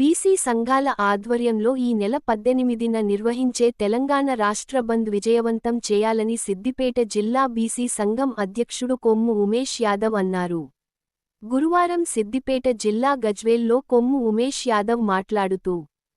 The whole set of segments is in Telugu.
బీసీ సంఘాల ఆధ్వర్యంలో ఈ నెల పద్దెనిమిదిన నిర్వహించే తెలంగాణ రాష్ట్ర బంద్ విజయవంతం చేయాలని సిద్దిపేట జిల్లా బీసీ సంఘం అధ్యక్షుడు కొమ్ము ఉమేష్ యాదవ్ అన్నారు. గురువారం సిద్దిపేట జిల్లా గజ్వేల్లో కొమ్ము ఉమేష్ యాదవ్ మాట్లాడుతూ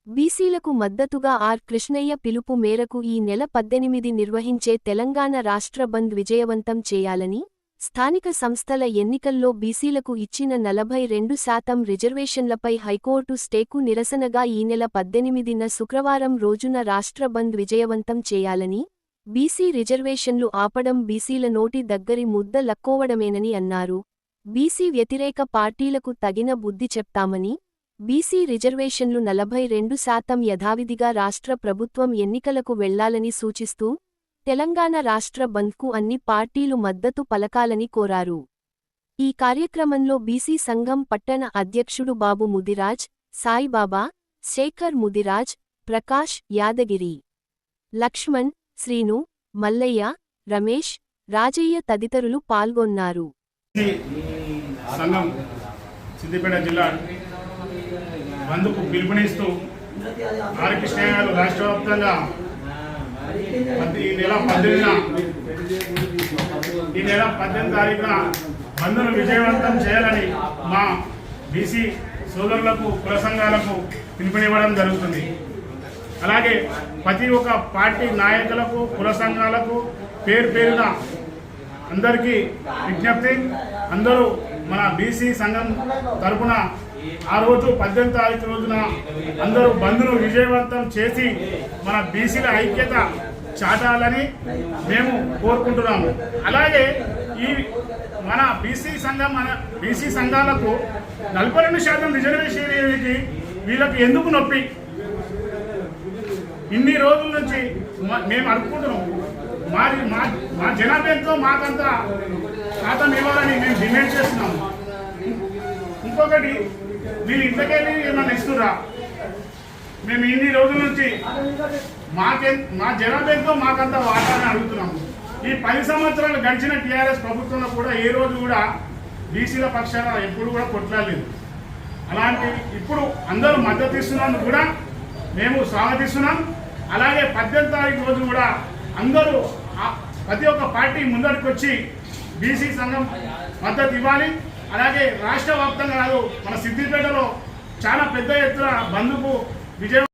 బీసీలకు మద్దతుగా ఆర్. కృష్ణయ్య పిలుపు మేరకు ఈ నెల పద్దెనిమిది నిర్వహించే తెలంగాణ రాష్ట్ర బంద్ విజయవంతం చేయాలని స్థానిక సంస్థల ఎన్నికల్లో బీసీలకు ఇచ్చిన నలభై రెండు శాతం రిజర్వేషన్లపై హైకోర్టు స్టేకు నిరసనగా ఈ నెల పద్దెనిమిదిన శుక్రవారం రోజున రాష్ట్ర బంద్ విజయవంతం చేయాలని బీసీ రిజర్వేషన్లు ఆపడం బీసీల నోటి దగ్గరి ముద్ద లక్కోవడమేనని అన్నారు. బీసీ వ్యతిరేక పార్టీలకు తగిన బుద్ధి చెప్తామని బీసీ రిజర్వేషన్లు నలభై రెండు శాతం యథావిధిగా రాష్ట్ర ప్రభుత్వం ఎన్నికలకు వెళ్ళాలని సూచిస్తూ తెలంగాణ రాష్ట్ర బంద్కు అన్ని పార్టీలు మద్దతు పలకాలని కోరారు. ఈ కార్యక్రమంలో బీసీ సంఘం పట్టణ అధ్యక్షుడు బాబు ముదిరాజ్ సాయిబాబా శేఖర్ ముదిరాజ్ ప్రకాష్ యాదగిరి లక్ష్మణ్ శ్రీను మల్లయ్య రమేష్ రాజయ్య తదితరులు పాల్గొన్నారు. సంఘం సిద్దిపేట జిల్లా బంద్కు పిలుపునిస్తూ గారు రాష్ట్ర వ్యాప్తంగా ఈ నెల పద్దెనిమిదిన ఈ నెల పద్దెనిమిది తారీఖున బంధును విజయవంతం చేయాలని మా బీసీ సోదరులకు కుల సంఘాలకు పిలుపునివ్వడం జరుగుతుంది. అలాగే ప్రతి ఒక్క పార్టీ నాయకులకు కుల సంఘాలకు పేరు పేరున అందరికీ విజ్ఞప్తి అందరూ మన బీసీ సంఘం తరఫున ఆ రోజు పద్దెనిమిది తారీఖు రోజున అందరూ బంధును విజయవంతం చేసి మన బీసీల ఐక్యత చాటాలని మేము కోరుకుంటున్నాము. అలాగే ఈ మన బీసీ సంఘం మన బీసీ సంఘాలకు నలభై రెండు శాతం రిజర్వేషన్ అనేది వీళ్ళకి ఎందుకు నొప్పి? ఇన్ని రోజుల నుంచి మేము అనుకుంటున్నాం మాది మా మా జనాభాతో మాకంతా శాతం ఇవ్వాలని మేము డిమాండ్ చేస్తున్నాము. ఇంకొకటి మీరు ఇంతకెళ్ళి ఏమన్నా ఇస్తురా మేము ఇన్ని రోజుల నుంచి మాకే మా జనాభాతో మాకంత వాటాన్ని అడుగుతున్నాము. ఈ పది సంవత్సరాలు గడిచిన టీఆర్ఎస్ ప్రభుత్వంలో కూడా ఏ రోజు కూడా బీసీల పక్షాన ఎప్పుడు కూడా కొట్లాడలేదు. అలాంటి ఇప్పుడు అందరూ మద్దతు ఇస్తున్నందుకు కూడా మేము స్వాగతిస్తున్నాం. అలాగే పద్దెనిమిది తారీఖు రోజు కూడా అందరూ ప్రతి ఒక్క పార్టీ ముందరికి వచ్చి బీసీ సంఘం మద్దతు ఇవ్వాలి. అలాగే రాష్ట్ర వ్యాప్తంగా కాదు మన సిద్దిపేటలో చాలా పెద్ద ఎత్తున బంధుకు విజయం